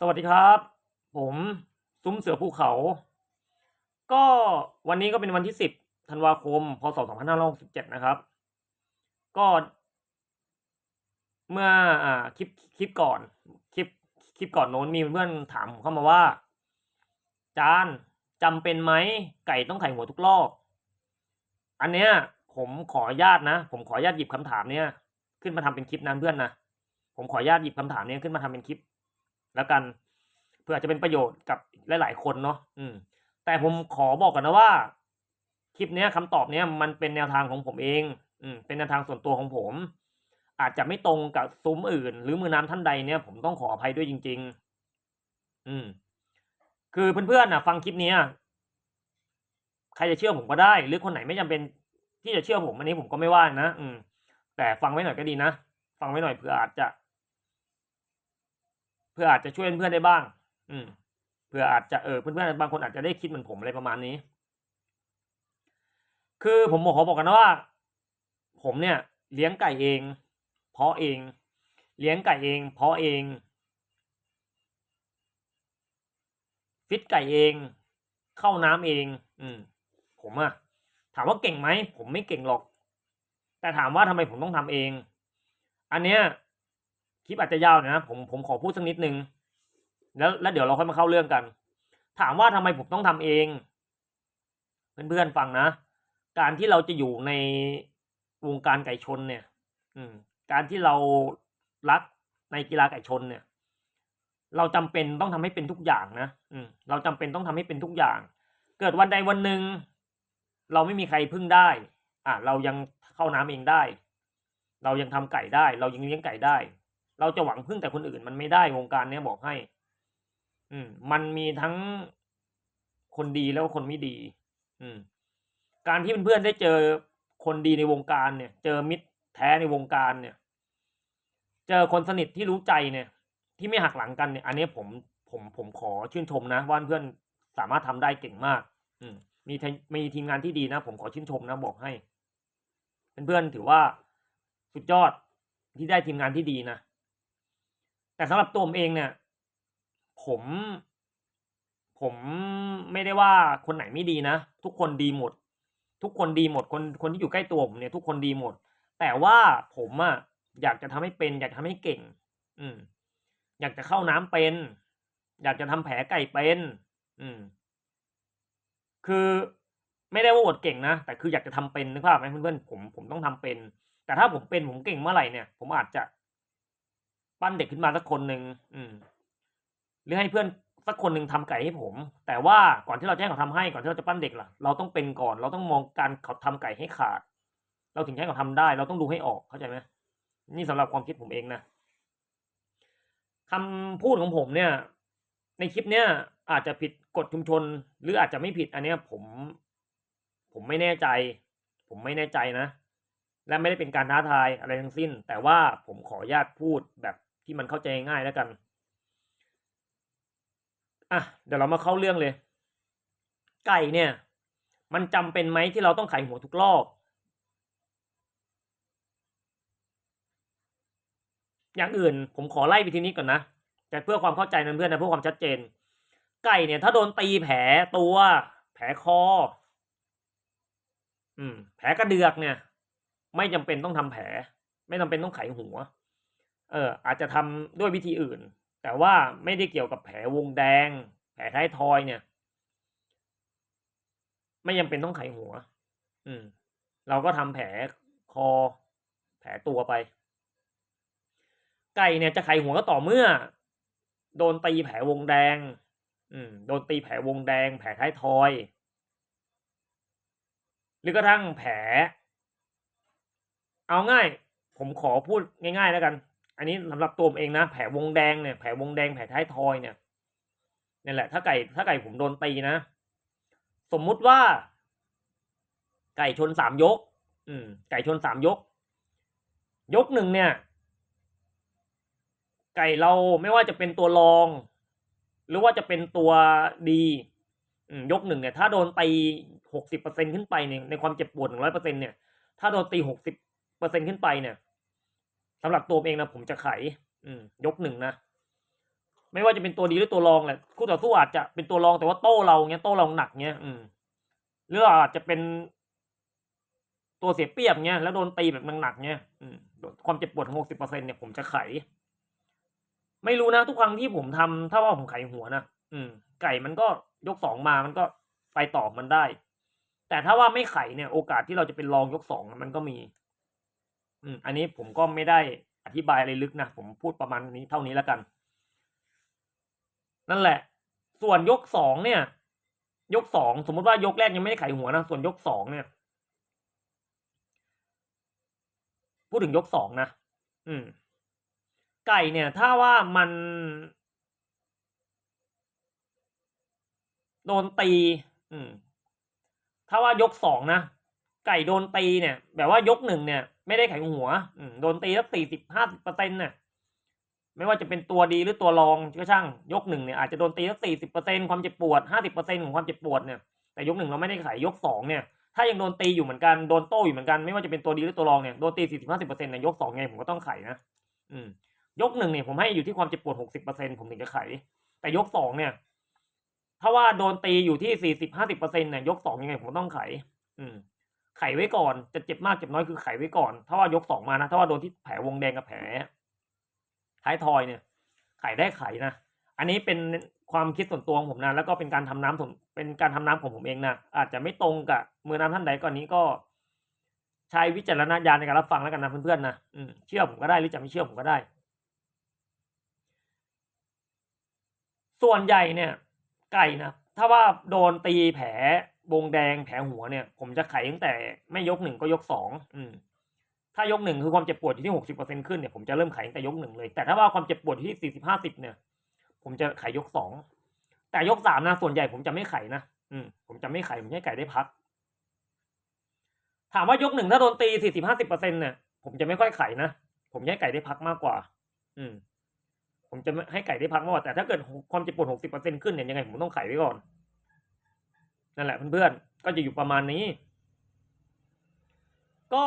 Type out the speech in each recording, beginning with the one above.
สวัสดีครับ ผมซุ้มเสือภูเขา ก็วันนี้ก็เป็นวันที่10ธันวาคม พศ2567นห้าร้อยสิบเจ็ดนะครับ ก็ เมื่ออ่าคลิปคลิปก่อน คลิปคลิปก่อนโน้นมีเพื่อนถามเข้ามาว่า จานจำเป็นไหมไก่ต้องไข่หัวทุกรอบ อันเนี้ย ผมขอญาตนะ ผมขอญาตหยิบคำถามเนี้ยขึ้นมาทำเป็นคลิปนั้นเพื่อนนะผมขอญาตหยิบคำถามเนี้ยขึ้นมาทำเป็นคลิป แล้วกัน เพื่ออาจจะเป็นประโยชน์กับหลาย ๆ คนเนาะอืม แต่ผมขอบอกก่อนนะว่า คลิปเนี้ยคำตอบเนี้ยมันเป็นแนวทางของผมเอง อืม เป็นแนวทางส่วนตัวของผม อาจจะไม่ตรงกับซุ้มอื่น หรือมือน้ำท่านใดเนี่ยผมต้องขออภัยด้วยจริง ๆ อืม คือเพื่อนๆนะฟังคลิปเนี้ยใครจะเชื่อผมก็ได้ หรือคนไหนไม่จำเป็นที่จะเชื่อผมอันนี้ผมก็ไม่ว่านะอืม แต่ฟังไว้หน่อยก็ดีนะ ฟังไว้หน่อยเผื่ออาจจะ เพื่ออาจจะช่วยเพื่อนได้บ้าง อืมเพื่ออาจจะเออเพื่อนๆบางคนอาจจะได้คิดเหมือนผมอะไรประมาณนี้ คือผมบอกขอบอกกันนะว่า ผมเนี่ย เลี้ยงไก่เอง เพาะเอง เลี้ยงไก่เอง เพาะเอง ฟิตไก่เอง เข้าน้ำเอง อืมผมอะถามว่าเก่งไหมผมไม่เก่งหรอก แต่ถามว่าทำไมผมต้องทำเอง อันเนี้ย คลิปอาจจะยาวหน่อยนะผมผมขอพูดสักนิดนึงแล้วแล้วเดี๋ยวเราค่อยมาเข้าเรื่องกัน ถามว่าทำไมผมต้องทำเอง เพื่อนๆฟังนะ การที่เราจะอยู่ในวงการไก่ชนเนี่ย อืม การที่เรารักในกีฬาไก่ชนเนี่ย เราจำเป็นต้องทำให้เป็นทุกอย่างนะอืม เราจำเป็นต้องทำให้เป็นทุกอย่าง เกิดวันใดวันหนึ่งเราไม่มีใครพึ่งได้ อะเรายังเข้าน้ำเองได้ เรายังทำไก่ได้ เรายังเลี้ยงไก่ได้ เราจะหวังพึ่งแต่คนอื่นมันไม่ได้วงการเนี้ยบอกให้ อืม มันมีทั้งคนดีแล้วคนไม่ดี อืม การที่เพื่อนๆได้เจอคนดีในวงการเนี่ย เจอมิตรแท้ในวงการเนี่ย เจอคนสนิทที่รู้ใจเนี่ย ที่ไม่หักหลังกันเนี่ย อันนี้ผมผมผมขอชื่นชมนะว่าเพื่อนสามารถทำได้เก่งมาก อืม มีมีทีมงานที่ดีนะ ผมขอชื่นชมนะบอกให้เพื่อนๆถือว่าสุดยอดที่ได้ทีมงานที่ดีนะ แต่สำหรับตัวผมเองเนี่ย ผม ผมไม่ได้ว่าคนไหนไม่ดีนะ ทุกคนดีหมด ทุกคนดีหมดคนคนที่อยู่ใกล้ตัวผมเนี่ย ทุกคนดีหมด แต่ว่าผมอะอยากจะทำให้เป็น อยากทำให้เก่ง อืม อยากจะเข้าน้ำเป็น อยากจะทำแผลไก่เป็น อืม คือไม่ได้ว่าอดเก่งนะ แต่คืออยากจะทำเป็นนึกภาพไหมเพื่อนๆผมผมต้องทำเป็น แต่ถ้าผมเป็นผมเก่งเมื่อไหร่เนี่ย ผมอาจจะ ปั้นเด็กขึ้นมาสักคนหนึ่งอืม หรือให้เพื่อนสักคนหนึ่งทำไก่ให้ผม แต่ว่าก่อนที่เราจะให้เขาทำให้ก่อนที่เราจะปั้นเด็กล่ะ เราต้องเป็นก่อน เราต้องมองการเขาทำไก่ให้ขาด เราถึงจะให้เขาทำได้ เราต้องดูให้ออกเข้าใจไหมนี่สำหรับความคิดผมเองนะคำพูดของผมเนี่ย ในคลิปเนี้ยอาจจะผิดกฎชุมชน หรืออาจจะไม่ผิดอันเนี้ย ผม ผมไม่แน่ใจ ผมไม่แน่ใจนะและไม่ได้เป็นการท้าทายอะไรทั้งสิ้น แต่ว่าผมขออนุญาตพูดแบบ ที่มันเข้าใจง่ายแล้วกัน อะ เดี๋ยวเรามาเข้าเรื่องเลย ไก่เนี่ย มันจำเป็นไหมที่เราต้องไขหัวทุกรอบ อย่างอื่นผมขอไล่ไปทีนี้ก่อนนะ แต่เพื่อความเข้าใจนเพื่อนนะเพื่อความชัดเจน ไก่เนี่ย ถ้าโดนตีแผลตัว แผลคอ อืม แผลกระเดือกเนี่ย ไม่จำเป็นต้องทำแผล ไม่จำเป็นต้องไขหัว เอออาจจะทำด้วยวิธีอื่น แต่ว่าไม่ได้เกี่ยวกับแผลวงแดง แผลท้ายทอยเนี่ย ไม่จำเป็นต้องไขหัว อืม เราก็ทำแผลคอ แผลตัวไป ไก่เนี่ยจะไขหัวก็ต่อเมื่อ โดนตีแผลวงแดง อืม โดนตีแผลวงแดง แผลท้ายทอย หรือกระทั่งแผล เอาง่าย ผมขอพูดง่ายๆแล้วกัน อันนี้สำหรับตัวเองนะแผลวงแดงเนี่ยแผลวงแดงแผลท้ายทอยเนี่ยนี่แหละ ถ้าไก่ถ้าไก่ผมโดนตีนะ สมมุติว่า ไก่ชนสามยก อืม ไก่ชนสามยก ยกหนึ่งเนี่ย ไก่เราไม่ว่าจะเป็นตัวรอง หรือว่าจะเป็นตัวดียกหนึ่งเนี่ย ถ้าโดนตีหกสิบเปอร์เซ็นขึ้นไปเนี่ยในความเจ็บปวดหนึ่งร้อยเปอร์เซ็นเนี่ยถ้าโดนตีหกสิบเปอร์เซ็นขึ้นไปเนี่ย สำหรับตัวเองนะผมจะไข อืม ยกหนึ่งนะ ไม่ว่าจะเป็นตัวดีหรือตัวรองแหละคู่ต่อสู้อาจจะเป็นตัวรองแต่ว่าโต้เราเงี้ยโต้เราหนักเงี้ย อืม หรืออาจจะเป็นตัวเสียเปรียบเงี้ยแล้วโดนตีแบบหนักๆเงี้ยอืมความเจ็บปวดหกสิบเปอร์เซ็นเนี่ยผมจะไข ไม่รู้นะทุกครั้งที่ผมทำถ้าว่าผมไขหัวนะอืม ไก่มันก็ยกสองมามันก็ไปต่อมันได้ แต่ถ้าว่าไม่ไขเนี่ย โอกาสที่เราจะเป็นรองยกสองมันก็มี อืมอันนี้ผมก็ไม่ได้อธิบายอะไรลึกนะ ผมพูดประมาณนี้เท่านี้แล้วกัน นั่นแหละ ส่วนยกสองเนี่ย ยกสองสมมติว่ายกแรกยังไม่ได้ไขหัวนะ ส่วนยกสองเนี่ย พูดถึงยกสองนะอืม ไก่เนี่ย ถ้าว่ามันโดนตี อืม ถ้าว่ายกสองนะ ไก่โดนตีเนี่ย แบบว่ายกหนึ่งเนี่ย ไม่ได้ไขหัวอืโดนตีสักสี่สิบห้าสิบเปอร์เซ็นต์เนี่ยไม่ว่าจะเป็นตัวดีหรือตัวรองก็ช่าง ยกหนึ่งเนี่ยอาจจะโดนตีสักสี่สิบเปอร์เซ็นต์ความเจ็บปวดห้าสิบเปอร์เซ็นต์ของความเจ็บปวดเนี่ยแต่ยกหนึ่งเราไม่ได้ไขยกสองเนี่ยถ้ายังโดนตีอยู่เหมือนกันโดนโต้อยู่เหมือนกันไม่ว่าจะเป็นตัวดีหรือตัวรองเนี่ยโดนตีสี่สิบห้าสิบเปอร์เซ็นต์เนี่ยยกสองไงผมก็ต้องไขนะอืมยกหนึ่งเนี่ยผมให้อยู่ที่ความเจ็บปวดหกสิบเปอร์เซ็นต์ผมถึงจะไขแต่ยกสองเนี่ย ถ้าว่าโดนตีอยู่ที่สี่สิบห้าสิบเปอร์เซ็นเนี่ยยกสองยังไงผมต้องไข อืม ไขไว้ก่อน จะเจ็บมากเจ็บน้อยคือไขไว้ก่อน ถ้าว่ายกสองมานะ ถ้าว่าโดนที่แผลวงแดงกับแผลท้ายทอยเนี่ย ไขได้ไขนะ อันนี้เป็นความคิดส่วนตัวของผมนะ แล้วก็เป็นการทำน้ำผมเป็นการทำน้ำของผมเองนะ อาจจะไม่ตรงกับมือน้ำท่านใดก่อนนี้ก็ ใช้วิจารณญาณในการรับฟังแล้วกันนะเพื่อนๆนะอืมเชื่อผมก็ได้หรือจะไม่เชื่อผมก็ได้ ส่วนใหญ่เนี่ย ไก่นะ ถ้าว่าโดนตีแผล วงแดงแผลหัวเนี่ย ผมจะไขตั้งแต่ไม่ยกหนึ่งก็ยกสองอืมถ้ายกหนึ่งคือความเจ็บปวดอยู่ที่หกสิบเปอร์เซ็นขึ้นเนี่ยผมจะเริ่มไขตั้งแต่ยกหนึ่งเลย แต่ถ้าว่าความเจ็บปวดที่สี่สิบห้าสิบเนี่ย ผมจะไขยกสองแต่ยกสามนะส่วนใหญ่ผมจะไม่ไขนะอืมผมจะไม่ไขผมให้ไก่ได้พัก ถามว่ายกหนึ่งถ้าโดนตีสี่สิบห้าสิบเปอร์เซ็นเนี่ยผมจะไม่ค่อยไขนะผมให้ไก่ได้พักมากกว่า อืม ผมจะให้ไก่ได้พักมากกว่าแต่ถ้าเกิดความเจ็บปวดหกสิบเปอร์เซ็นขึ้นเนี่ยยังไงผมต้องไขไว้ก่อน นั่นแหละเพื่อนๆก็จะอยู่ประมาณนี้ ก็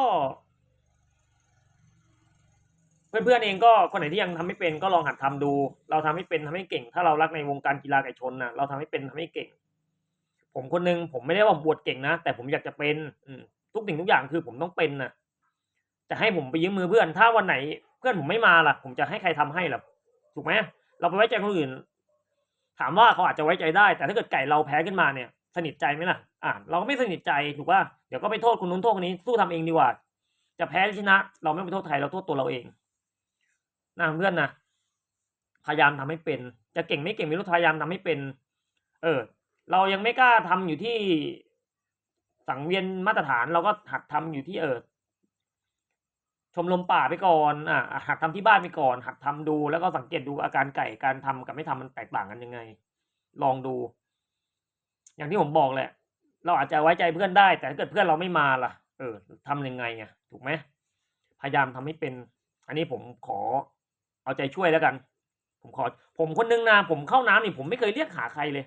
เพื่อนๆเองก็คนไหนที่ยังทำไม่เป็นก็ลองหัดทำดู เราทำให้เป็นทำให้เก่ง ถ้าเรารักในวงการกีฬาไก่ชนนะเราทำให้เป็นทำให้เก่ง ผมคนนึงผมไม่ได้ว่าบวชเก่งนะแต่ผมอยากจะเป็น อืทุกสิ่งทุกอย่างคือผมต้องเป็นนะจะให้ผมไปยืมมือเพื่อน ถ้าวันไหนเพื่อนผมไม่มาล่ะ ผมจะให้ใครทำให้ล่ะถูกไหมเราไปไว้ใจคนอื่น ถามว่าเขาอาจจะไว้ใจได้ แต่ถ้าเกิดไก่เราแพ้ขึ้นมาเนี่ย นิทใจไหมล่ะ อ่าเราก็ไม่สนิทใจถูกว่าเดี๋ยวก็ไปโทษคนนู้นโทษคนนี้สู้ทำเองดีกว่า จะแพ้ชนะ เราไม่ไปโทษใครเราโทษตัวเราเองนะเพื่อนนะพยายามทำให้เป็น จะเก่งไม่เก่งไม่รู้พยายามทำให้เป็น เออ เรายังไม่กล้าทำอยู่ที่สังเวียนมาตรฐานเราก็หัดทำอยู่ที่เออชมรมป่าไปก่อน อ่าหัดทำที่บ้านไปก่อน หัดทำดู แล้วก็สังเกตดูอาการไก่การทำกับไม่ทำมันแตกต่างกันยังไง ลองดู อย่างที่ผมบอกแหละ เราอาจจะไว้ใจเพื่อนได้ แต่ถ้าเกิดเพื่อนเราไม่มาล่ะ เออทำยังไงอะถูกไหมพยายามทำให้เป็น อันนี้ผมขอเอาใจช่วยแล้วกัน ผมขอ ผมคนนึงนะผมเข้าน้ำนี่ผมไม่เคยเรียกหาใครเลย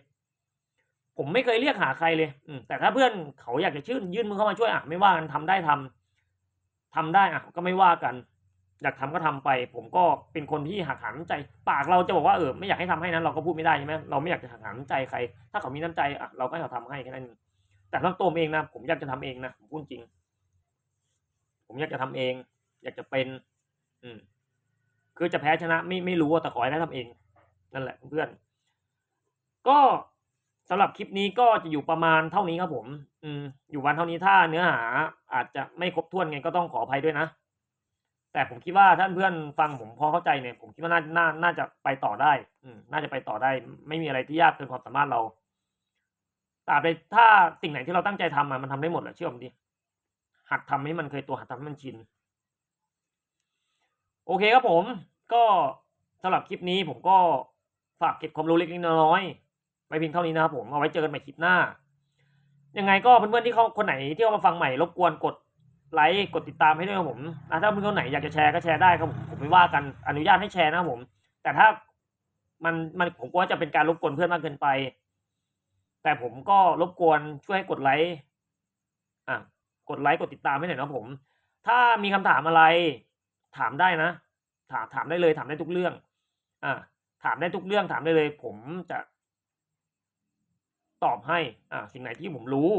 ผมไม่เคยเรียกหาใครเลย อืแต่ถ้าเพื่อนเขาอยากจะชื่นยื่นมือเข้ามาช่วยอะไม่ว่ากันทำได้ทำทำได้อะ ก็ไม่ว่ากัน อยากทำก็ทำไป ผมก็เป็นคนที่หักหาน้ำใจ ปากเราจะบอกว่าเออไม่อยากให้ทำให้นั้นเราก็พูดไม่ได้ใช่ไหมเราไม่อยากจะหักหาน้ำใจใคร ถ้าเขามีน้ำใจอะเราก็ให้เขาทำให้แค่นั้นแต่ทั้งตัวผมเองนะผมอยากจะทำเองนะผมพูดจริง ผมอยากจะทำเอง อยากจะเป็น อืม คือจะแพ้ชนะ ไม่ไม่รู้แต่ขอให้ได้ทำเอง นั่นแหละเพื่อนก็สำหรับคลิปนี้ก็จะอยู่ประมาณเท่านี้ครับผม อืม อยู่วันเท่านี้ถ้าเนื้อหา อาจจะไม่ครบถ้วนไงก็ต้องขออภัยด้วยนะ แต่ผมคิดว่าท่านเพื่อนฟังผมพอเข้าใจเนี่ยผมคิดว่าน่าน่าน่าจะไปต่อได้ อืมน่าจะไปต่อได้ ไม่มีอะไรที่ยากเกินความสามารถเราตราบใดถ้าสิ่งไหนที่เราตั้งใจทำมันทำได้หมดแหละเชื่อผมดิหัดทำให้มันเคยตัวหัดทำให้มันชิน โอเคครับผม ก็สำหรับคลิปนี้ผมก็ฝากเก็บความรู้เล็กน้อยไว้เพียงเท่านี้นะครับผมเอาไว้เจอกันใหม่คลิปหน้า ยังไงก็เพื่อนๆที่เขาคนไหนที่เขามาฟังใหม่รบกวนกด ไลค์กดติดตามให้ด้วยครับผมอะถ้าเพื่อนคนไหนอยากจะแชร์ก็แชร์ได้ครับผมผมไม่ว่ากันอนุญาตให้แชร์นะครับผม แต่ถ้ามันมันผมกลัวจะเป็นการรบกวนเพื่อนมากเกินไป แต่ผมก็รบกวนช่วยให้กดไลค์อะกดไลค์กดติดตามให้หน่อยนะผม ถ้ามีคำถามอะไร ถามได้นะ ถามถามได้เลย ถามได้ทุกเรื่อง อ่าถามได้ทุกเรื่องถามได้เลย ผมจะ ตอบให้ อ่าสิ่งไหนที่ผมรู้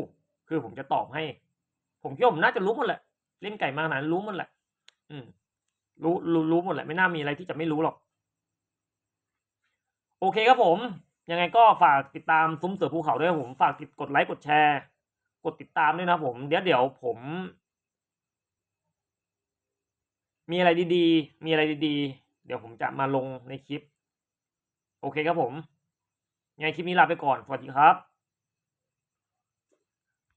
คือผมจะตอบให้ ผมคิดว่าผมน่าจะรู้หมดแหละ เล่นไก่มาขนาดนั้นรู้หมดแหละ อืม รู้รู้รู้หมดแหละ ไม่น่ามีอะไรที่จะไม่รู้หรอก โอเคครับผม ยังไงก็ฝากติดตามซุ้มเสือภูเขาด้วยผม ฝากติดกดไลค์กดแชร์ กดติดตามด้วยนะผม เดี๋ยวเดี๋ยวผม มีอะไรดีๆ มีอะไรดีๆ เดี๋ยวผมจะมาลงในคลิป โอเคครับผมยังไงคลิปนี้ลาไปก่อน สวัสดีครับ